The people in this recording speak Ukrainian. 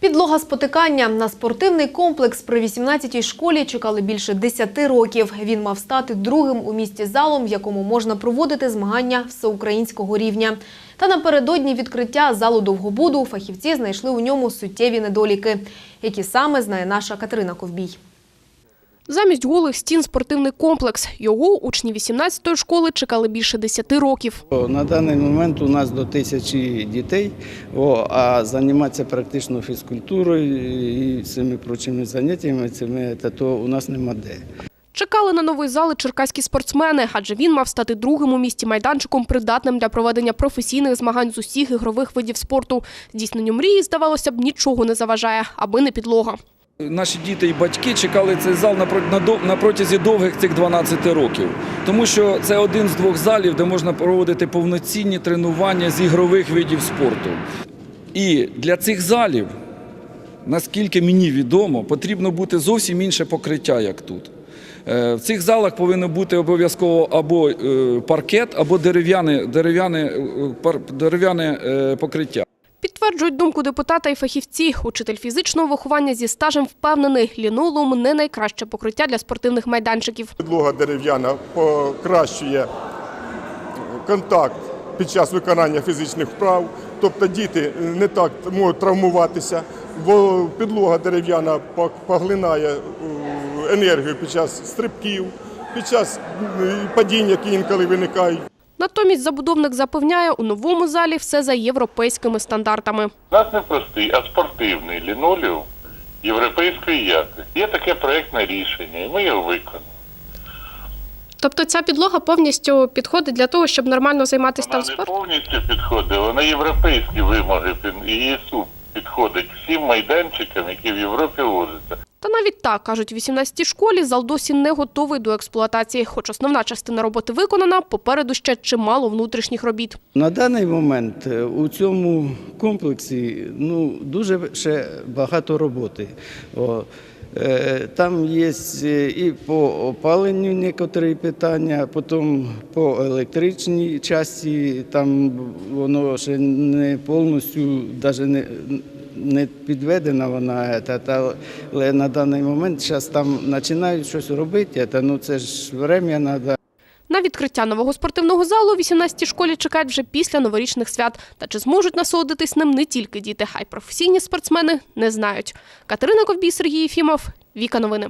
Підлога спотикання на спортивний комплекс при 18-й школі чекали більше 10 років. Він мав стати другим у місті залом, в якому можна проводити змагання всеукраїнського рівня. Та напередодні відкриття залу довгобуду фахівці знайшли у ньому суттєві недоліки, які саме знає наша Катерина Ковбій. Замість голих стін спортивний комплекс. Його учні 18-ї школи чекали більше 10 років. На даний момент у нас до тисячі дітей, а займатися практично фізкультурою і всіми прочими заняттями цими, то у нас нема де. Чекали на новий зал черкаські спортсмени, адже він мав стати другим у місті майданчиком, придатним для проведення професійних змагань з усіх ігрових видів спорту. Здійсненню мрії, здавалося б, нічого не заважає, аби не підлога. Наші діти і батьки чекали цей зал на протязі довгих цих 12 років, тому що це один з двох залів, де можна проводити повноцінні тренування з ігрових видів спорту. І для цих залів, наскільки мені відомо, потрібно бути зовсім інше покриття, як тут. Е, В цих залах повинно бути обов'язково або е, паркет, або дерев'яне е, покриття. Підтверджують думку депутата і фахівці. Учитель фізичного виховання зі стажем впевнений, лінолеум – не найкраще покриття для спортивних майданчиків. Підлога дерев'яна покращує контакт під час виконання фізичних вправ, тобто діти не так можуть травмуватися, бо підлога дерев'яна по- поглинає е, енергію під час стрибків, під час е, падінь, які інколи виникають. Натомість забудовник запевняє, у новому залі все за європейськими стандартами. У нас не простий, а спортивний лінолеум європейської якості. Є таке проєктне рішення, і ми його виконали. Тобто ця підлога повністю підходить для того, щоб нормально займатися Вона не повністю підходить, вона європейські вимоги і ЄСУ підходить всім майданчикам, які в Європі вводяться. Та навіть так, кажуть, в 18-й школі зал досі не готовий до експлуатації. Хоч основна частина роботи виконана, попереду ще чимало внутрішніх робіт. На даний момент е, у цьому комплексі ну, дуже ще багато роботи. О, е, Там є е, і по опаленню некоторі питання, потім по електричній часті, там воно ще не повністю навіть не, не підведена вона, та- але на даний момент зараз там починають щось робити, та, ну це ж время треба. На відкриття нового спортивного залу в 18-й школі чекають вже після новорічних свят. Та чи зможуть насолодитись ним не тільки діти, а й професійні спортсмени не знають. Катерина Ковбій, Сергій Єфімов, Віка Новини.